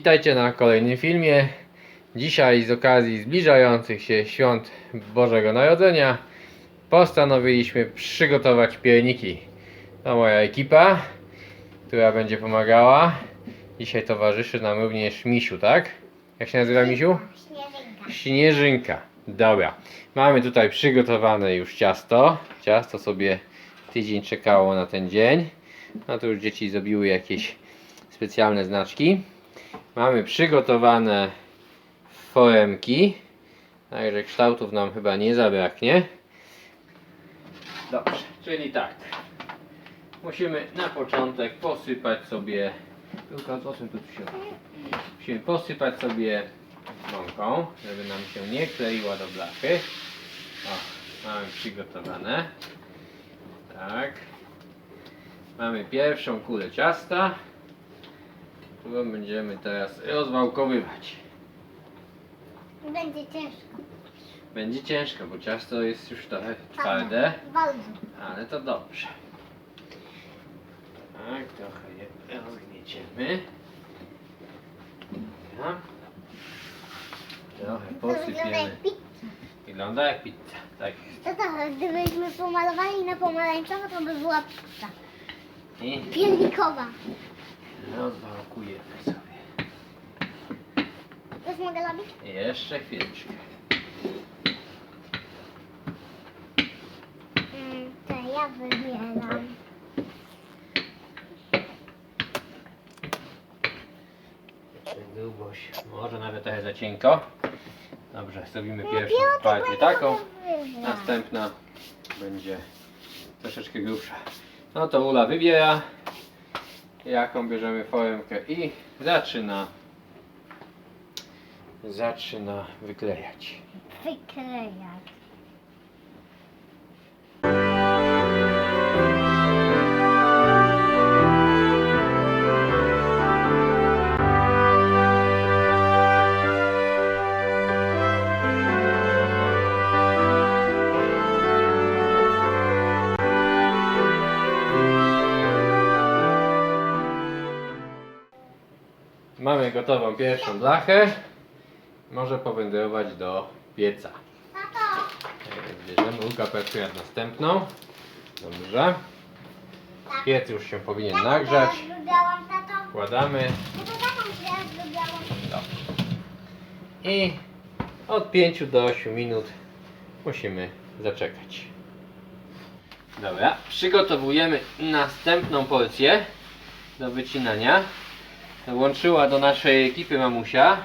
Witajcie na kolejnym filmie. Dzisiaj z okazji zbliżających się świąt Bożego Narodzenia postanowiliśmy przygotować pierniki. To moja ekipa, która będzie pomagała. Dzisiaj towarzyszy nam również Misiu, tak? Jak się nazywa Misiu? Śnieżynka. Śnieżynka. Dobra. Mamy tutaj przygotowane już ciasto. Ciasto sobie tydzień czekało na ten dzień. No to już dzieci zrobiły jakieś specjalne znaczki. Mamy przygotowane foremki. Także kształtów nam chyba nie zabraknie. Dobrze, czyli tak. Musimy na początek posypać sobie. Tylko o czym tu się Musimy posypać sobie mąką, żeby nam się nie kleiła do blachy. O, mamy przygotowane. Tak. Mamy pierwszą kulę ciasta, którą będziemy teraz rozwałkowywać. Będzie ciężko. Będzie ciężko, bo ciasto jest już trochę twarde, Bardzo. ale to dobrze. Tak, trochę je rozgnieciemy. Dobra. Trochę To wygląda posypiemy. jak pizza. Wygląda jak pizza, tak. To to, gdybyśmy pomalowali na pomarańczowo, to by była pizza. I Piernikowa. Rozwałkujemy sobie. Już mogę robić? Jeszcze chwileczkę. Mm, to ja wybieram. Jeszcze grubość. Może nawet trochę za cienko. Dobrze, zrobimy pierwszą Piotr, partię będę taką. Następna będzie troszeczkę grubsza. No to Ula wybiera jaką bierzemy foremkę i zaczyna zaczyna wyklejać. Wyklejać. Mamy gotową pierwszą blachę. Może powędrować do pieca. Bierzemy Ulka pracuje nad następną. Dobrze. Piec już się powinien nagrzać. Wkładamy. Dobrze. I od 5 do 8 minut musimy zaczekać. Dobra, przygotowujemy następną porcję do wycinania. Dołączyła do naszej ekipy mamusia.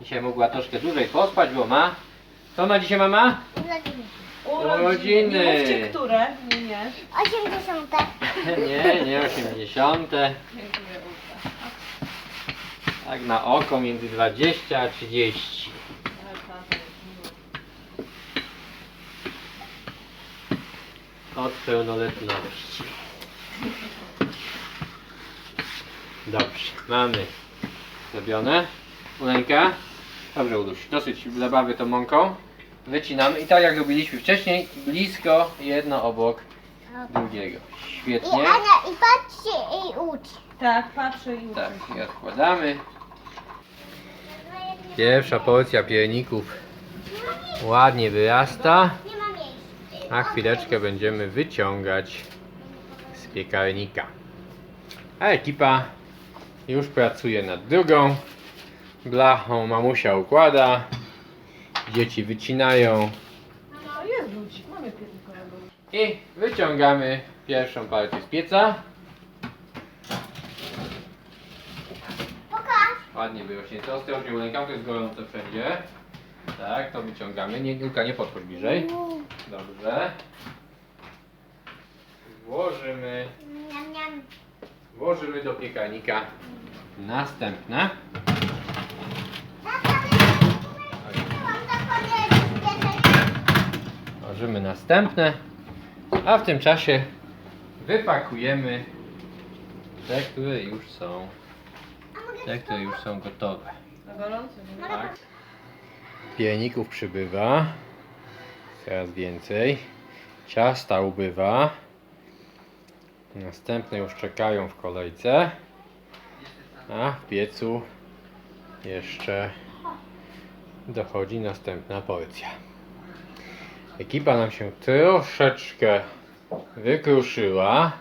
Dzisiaj mogła troszkę dłużej pospać, bo ma. Co ma dzisiaj mama? Urodziny. Urodziny. Nie mówcie które. Nie, nie. 80. Nie, nie 80. Dziękuję Ulka. Tak na oko między 20 a 30. Ale tata jest miły. Od pełnoletności. Dobrze, mamy zrobione. Uleńka. Dobrze, Uduś, dosyć zabawy tą mąką. Wycinamy i tak jak robiliśmy wcześniej, blisko jedno obok drugiego. I Świetnie. Ania, i patrzcie i ucz. Tak, patrzę i uczę Tak, i odkładamy. Pierwsza porcja pierników ładnie wyrasta. Nie ma miejsca. A chwileczkę będziemy wyciągać z piekarnika. A ekipa już pracuje nad drugą blachą. Mamusia układa. Dzieci wycinają. No jest ludzik, mamy piernikowego. I wyciągamy pierwszą partię z pieca. Pokaż. Ładnie wyrośnięte. Ostrożnie ulękam, to jest gorące wszędzie. Tak, to wyciągamy. Nie, Julka, nie podchodź bliżej. Dobrze. Włożymy Niam, niam. Włożymy do piekarnika następne. Włożymy następne. A w tym czasie wypakujemy te, które już są. Te, które już są gotowe. Tak. Pierników przybywa. Coraz więcej. Ciasta ubywa. Następne już czekają w kolejce. A w piecu jeszcze dochodzi następna porcja. Ekipa nam się troszeczkę wykruszyła.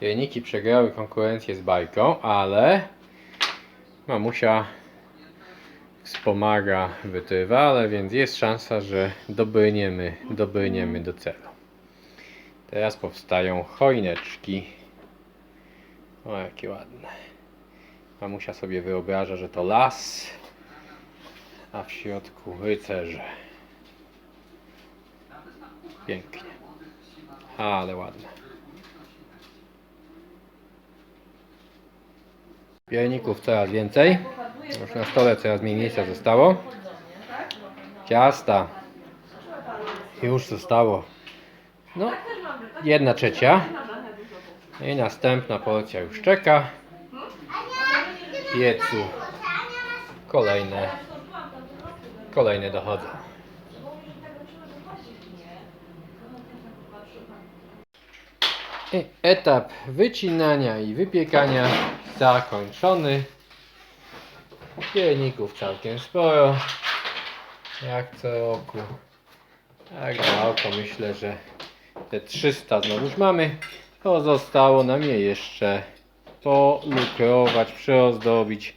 Pierniki przegrały konkurencję z bajką, ale mamusia wspomaga wytrwale, więc jest szansa, że dobrniemy, dobrniemy do celu. Teraz powstają choineczki. O, jakie ładne. Mamusia sobie wyobraża, że to las, a w środku rycerze. Pięknie. Ale ładne. Pierników coraz więcej. Już na stole coraz mniej miejsca zostało. Ciasta. Już zostało. No, jedna trzecia. I następna porcja już czeka. Piecu kolejne, kolejne dochodzą. I etap wycinania i wypiekania zakończony. Pierników całkiem sporo. Jak co roku. Tak na oko myślę, że te 300 znowuż mamy. Pozostało nam je jeszcze polukrować, przyozdobić.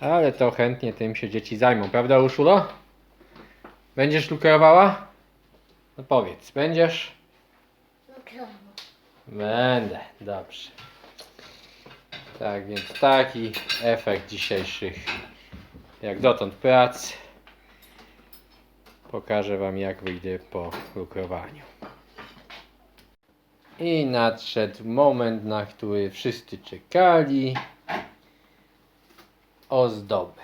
Ale to chętnie tym się dzieci zajmą, prawda Urszula? Będziesz lukrowała? No powiedz, będziesz? Będę, dobrze. Tak więc taki efekt dzisiejszych jak dotąd prac. Pokażę Wam jak wyjdę po lukrowaniu. I nadszedł moment, na który wszyscy czekali. Ozdoby.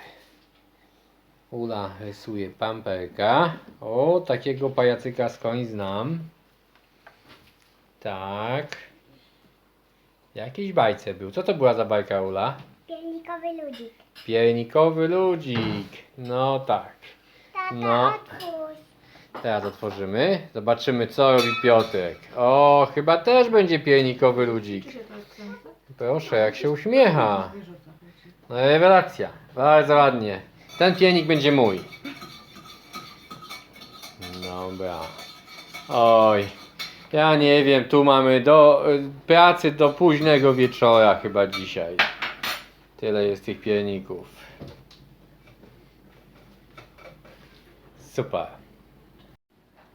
Ula rysuje pamperka. O, takiego pajacyka skądś znam. Tak. Jakiś bajce był. Co to była za bajka, Ula? Piernikowy ludzik. Piernikowy ludzik. No tak. Tata, No. otwórz. Teraz otworzymy. Zobaczymy, co robi Piotrek. O, chyba też będzie piernikowy ludzik. Proszę, jak się uśmiecha. No, rewelacja. Bardzo ładnie. Ten piernik będzie mój. Dobra. Oj. Ja nie wiem, tu mamy do y, pracy do późnego wieczora chyba dzisiaj. Tyle jest tych pierników. Super.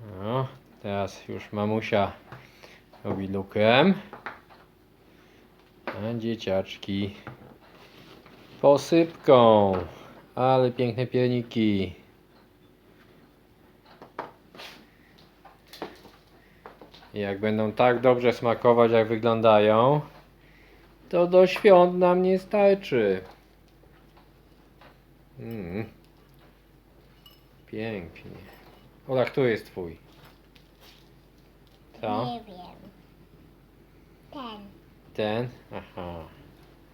No, teraz już mamusia robi lukrem. A dzieciaczki posypką. Ale piękne pierniki. Jak będą tak dobrze smakować, jak wyglądają, to do świąt nam nie starczy. Mm. Pięknie. Ola, który jest twój? Co? Nie wiem. Ten. Ten? Aha.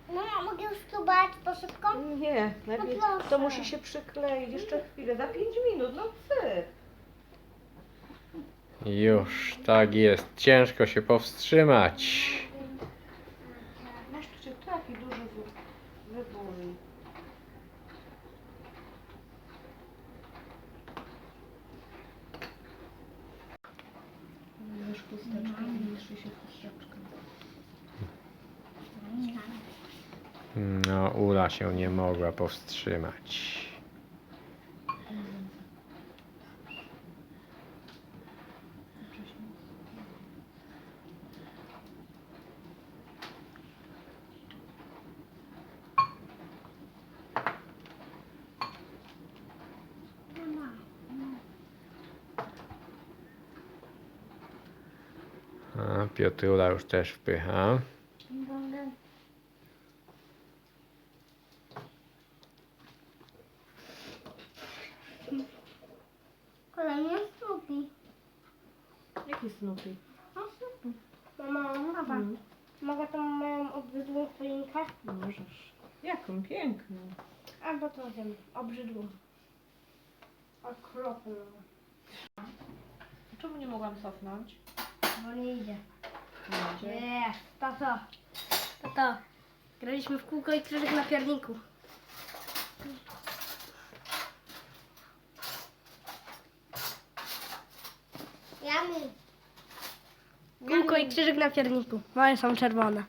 Mama, mogę już spróbować posypką? Nie, najpierw No proszę. to musi się przykleić jeszcze chwilę, za 5 minut, no syp. Już, tak jest. Ciężko się powstrzymać. Wiesz, chusteczkę i jeszcze się chusteczkę. No, Ula się nie mogła powstrzymać. A Piotrula już też wpycha. Kolejny Snoopy. Jaki Snoopy? A Snoopy. Mama, mama. Mm. Mogę tą moją obrzydłą choinkę? Możesz. Jaką piękną. Albo to wiem, obrzydłą. Okropną. Czemu nie mogłam cofnąć? Bo nie idzie. Nie, to to. To to. Graliśmy w kółko i krzyżyk na pierniku. Jamy. Kółko i krzyżyk na pierniku. Moje są czerwone.